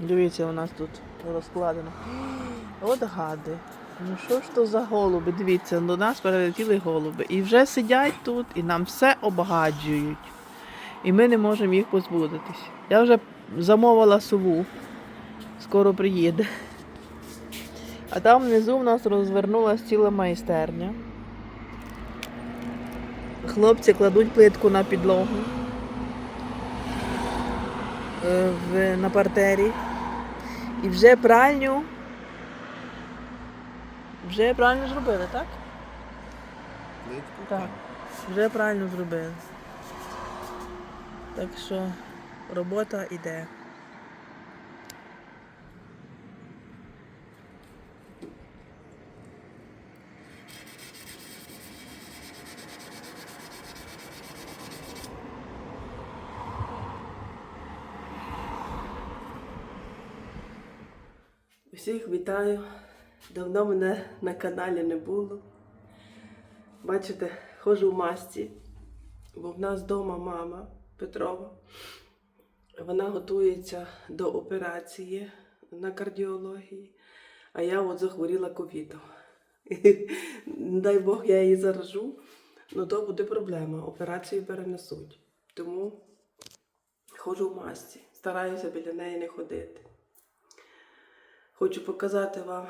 Дивіться, у нас тут розкладено. От гади. Ну що ж то за голуби? Дивіться, до нас перелетіли голуби. І вже сидять тут і нам все обгаджують. І ми не можемо їх позбудитись. Я вже замовила сову. Скоро приїде. А там внизу в нас розвернулася ціла майстерня. Хлопці кладуть плитку на підлогу е, на партері. І вже пральню. Вже правильно зробили, так? Литку? Так. Вже правильно зробили. Так що робота йде. Вітаю. Давно мене на каналі не було. Бачите, ходжу в масці, бо в нас вдома мама Петрова. Вона готується до операції на кардіології, а я от захворіла ковідом. Дай Бог, я її заражу, ну то буде проблема. Операцію перенесуть. Тому ходжу в масці, стараюся біля неї не ходити. Хочу показати вам.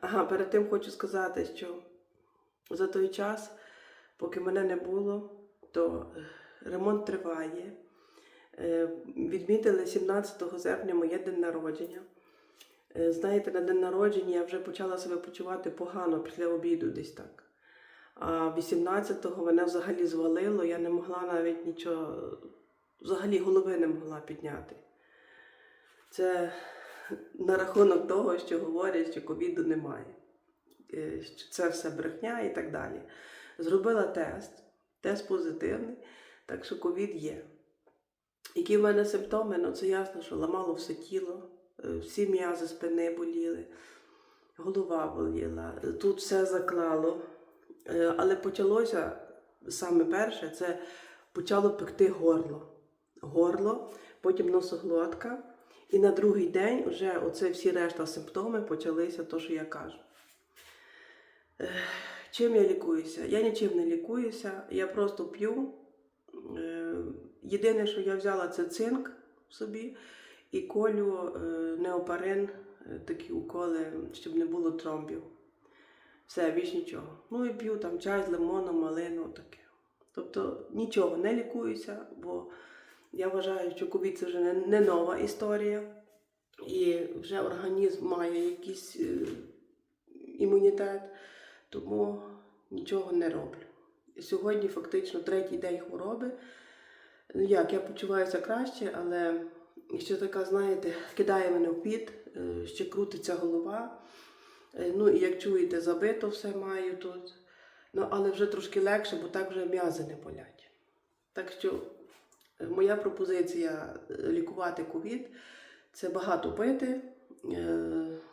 Ага, перед тим хочу сказати, що за той час, поки мене не було, то ремонт триває. Е, Відмітили 17 серпня моє день народження. Е, Знаєте, на день народження я вже почала себе почувати погано після обіду десь так. А 18-го мене взагалі звалило, я не могла навіть нічого, взагалі голови не могла підняти. Це на рахунок того, що говорять, що ковіду немає, Е, що це все брехня і так далі. Зробила тест, тест позитивний, так що ковід є. Які в мене симптоми? Ну це ясно, що ламало все тіло, е, всі м'язи спини боліли, голова боліла, тут все заклало. Е, Але почалося саме перше, це почало пекти горло. Горло, потім носоглотка. І на другий день вже оце всі решта симптоми почалися, то, що я кажу. Чим я лікуюся? Я нічим не лікуюся, я просто п'ю. Е, Єдине, що я взяла, це цинк собі і колю е, неопарин, е, такі уколи, щоб не було тромбів. Все, більш нічого. Ну і п'ю там чай з лимоном, малину, таке. Тобто нічого не лікуюся, бо я вважаю, що ковід це вже не, не нова історія, і вже організм має якийсь е, імунітет, тому нічого не роблю. Сьогодні фактично третій день хвороби. Ну як, я почуваюся краще, але ще така, знаєте, кидає мене в піт, е, ще крутиться голова. Е, Ну і як чуєте, забито все маю тут. Ну, але вже трошки легше, бо так вже м'язи не болять. Так що моя пропозиція е, лікувати ковід це багато пити, е,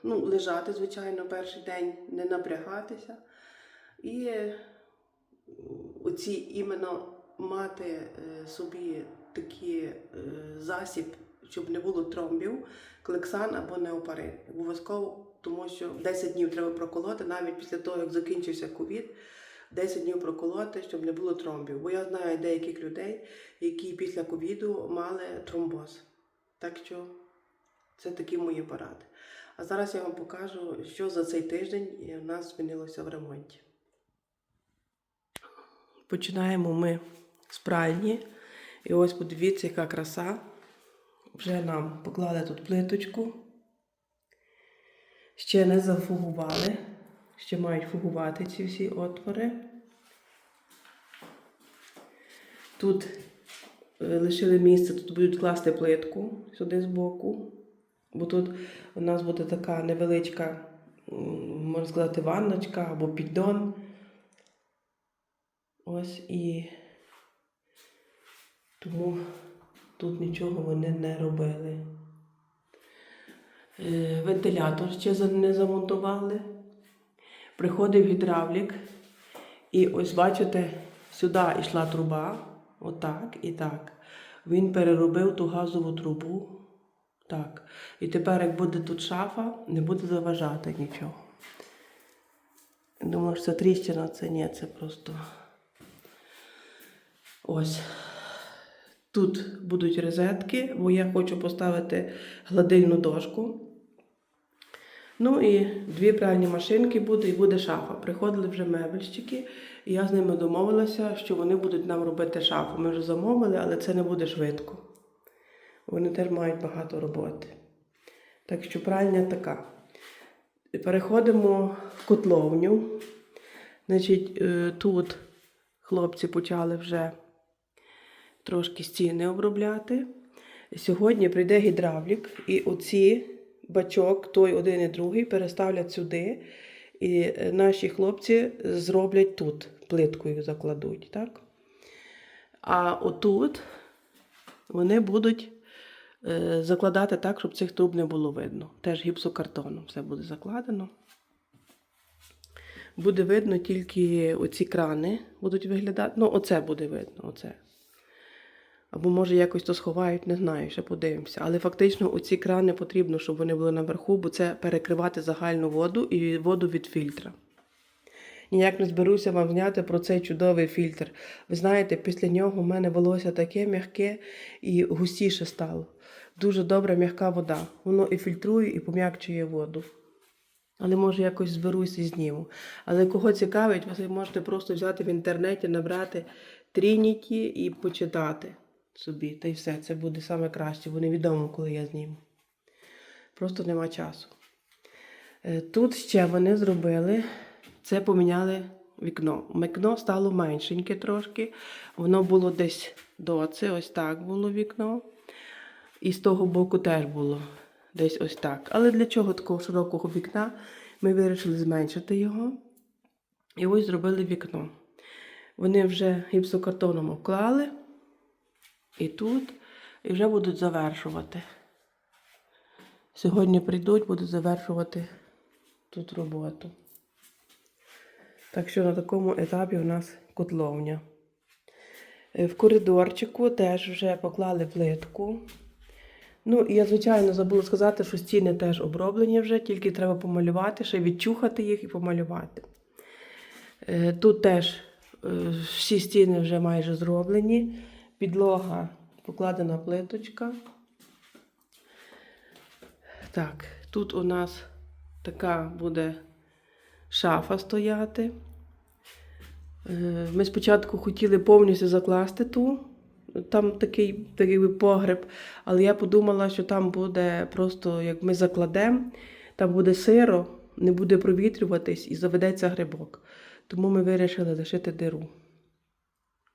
ну, лежати, звичайно, перший день, не напрягатися. І е, оці іменно мати собі такий засіб, щоб не було тромбів, клексан або неопарин. Обов'язково, тому що 10 днів треба проколоти, навіть після того, як закінчився ковід, 10 днів проколоти, щоб не було тромбів. Бо я знаю деяких людей, які після ковіду мали тромбоз. Так що це такі мої поради. А зараз я вам покажу, що за цей тиждень у нас змінилося в ремонті. Починаємо ми з пральні. І ось подивіться, яка краса. Вже нам поклали тут плиточку. Ще не зафугували. Ще мають фугувати ці всі отвори. Тут е, лишили місце, тут будуть класти плитку сюди збоку. Бо тут у нас буде така невеличка, можна сказати, ванночка або піддон. Ось і тому тут нічого вони не робили. Е, Вентилятор ще не замонтували. Приходив гідравлік, і ось бачите, сюди йшла труба, отак і так. Він переробив ту газову трубу. Так. І тепер, як буде тут шафа, не буде заважати нічого. Думаю, що це тріщина, це ні, це просто. Ось. Тут будуть розетки, бо я хочу поставити гладильну дошку. Ну і дві пральні машинки буде, і буде шафа. Приходили вже мебельщики, і я з ними домовилася, що вони будуть нам робити шафу. Ми вже замовили, але це не буде швидко. Вони теж мають багато роботи. Так що пральня така. Переходимо в котловню. Значить, е, тут хлопці почали вже трошки стіни обробляти. Сьогодні прийде гідравлік, і оці бачок, той один і другий, переставлять сюди. І е, наші хлопці зроблять тут, плиткою закладуть. Так? А отут вони будуть е, закладати так, щоб цих труб не було видно. Теж гіпсокартоном все буде закладено. Буде видно тільки оці крани будуть виглядати. Ну, оце буде видно. Оце. Або може якось то сховають, не знаю, ще подивимося. Але фактично оці крани потрібно, щоб вони були наверху, бо це перекривати загальну воду і воду від фільтра. Ніяк не зберуся вам зняти про цей чудовий фільтр. Ви знаєте, після нього в мене волосся таке м'яке і густіше стало. Дуже добра м'яка вода. Воно і фільтрує, і пом'якчує воду. Але може якось зберуся і зніму. Але кого цікавить, ви можете просто взяти в інтернеті, набрати Трініті і почитати собі. Та й все, це буде саме краще, бо невідомо, коли я зніму. Просто нема часу. Е, Тут ще вони зробили, це поміняли вікно. Вікно стало меншеньке трошки. Воно було десь доце, ось так було вікно. І з того боку теж було десь ось так. Але для чого такого широкого вікна? Ми вирішили зменшити його. І ось зробили вікно. Вони вже гіпсокартоном обклали. І тут, і вже будуть завершувати. Сьогодні прийдуть, будуть завершувати тут роботу. Так що на такому етапі у нас котловня. Е, В коридорчику теж вже поклали плитку. Ну, я, звичайно, забула сказати, що стіни теж оброблені вже, тільки треба помалювати, ще відчухати їх і помалювати. Е, Тут теж е, всі стіни вже майже зроблені. Підлога покладена плиточка. Так, тут у нас така буде шафа стояти. Е, Ми спочатку хотіли повністю закласти ту, там такий, такий погреб, але я подумала, що там буде просто, як ми закладемо, там буде сиро, не буде провітрюватись і заведеться грибок. Тому ми вирішили лишити диру.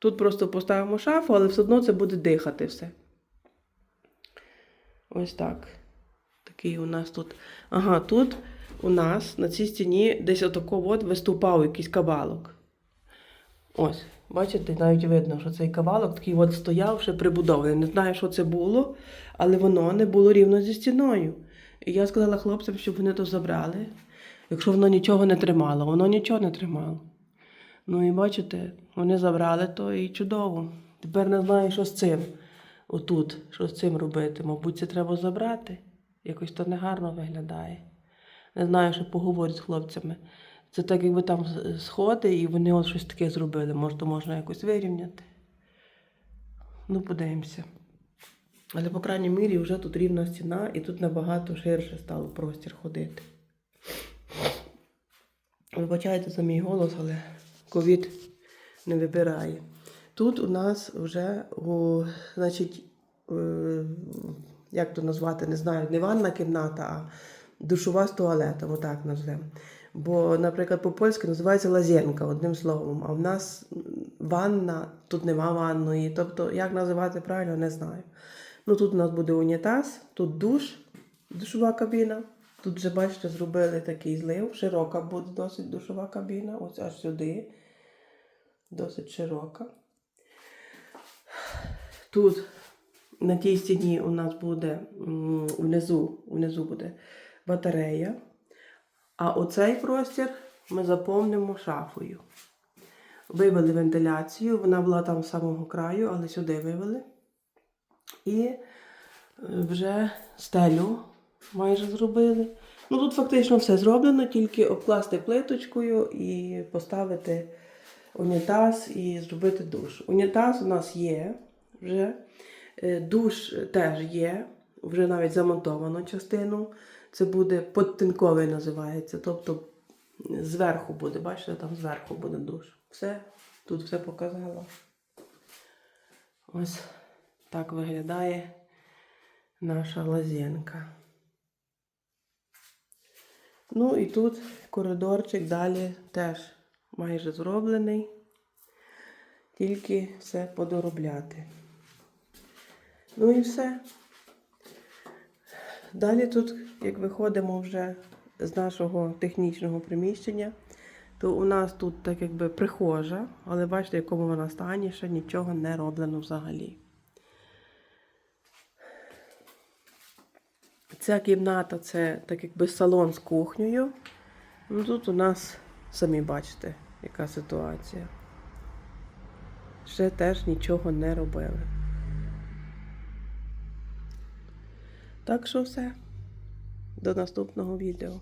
Тут просто поставимо шафу, але все одно це буде дихати все. Ось так. Такий у нас тут. Ага, тут у нас на цій стіні десь отако от виступав якийсь кавалок. Ось, бачите, навіть видно, що цей кавалок такий от стояв, ще прибудований. Не знаю, що це було, але воно не було рівно зі стіною. І я сказала хлопцям, щоб вони то забрали. Якщо воно нічого не тримало, воно нічого не тримало. Ну і бачите, вони забрали то і чудово. Тепер не знаю, що з цим. Отут, що з цим робити. Мабуть, це треба забрати. Якось то негарно виглядає. Не знаю, що поговорю з хлопцями. Це так, якби там сходи, і вони от щось таке зробили. Може, то можна якось вирівняти. Ну, подивимося. Але, по крайній мірі, вже тут рівна стіна, і тут набагато ширше стало простір ходити. Вибачайте за мій голос, але ковід не вибирає. Тут у нас вже, о, значить, е, як то назвати, не знаю, не ванна кімната, а душова з туалетом, отак назвемо. Бо, наприклад, по-польськи називається лазєнка, одним словом. А в нас ванна, тут нема ванної. Тобто, як називати правильно, не знаю. Ну, тут у нас буде унітаз, тут душ, душова кабіна. Тут вже, бачите, зробили такий злив. Широка буде досить душова кабіна. Ось аж сюди. Досить широка. Тут на тій стіні у нас буде внизу, внизу буде батарея. А оцей простір ми заповнимо шафою. Вивели вентиляцію, вона була там з самого краю, але сюди вивели. І Вже стелю майже зробили. Ну тут фактично все зроблено, тільки обкласти плиточкою і поставити унітаз і зробити душ. Унітаз у нас є вже. Е, Душ теж є, вже навіть замонтовано частину. Це буде подтинковий називається. Тобто зверху буде, бачите, там зверху буде душ. Все, тут все показала. Ось так виглядає наша лазєнка. Ну і тут коридорчик далі теж майже зроблений, тільки все подоробляти. Ну і все. Далі тут, як виходимо вже з нашого технічного приміщення, то у нас тут так якби прихожа, але бачите, в якому вона стані, ще нічого не роблено взагалі. Ця кімната це так якби салон з кухнею. Ну тут у нас самі бачите, яка ситуація. Ще теж нічого не робили. Так що все. До наступного відео.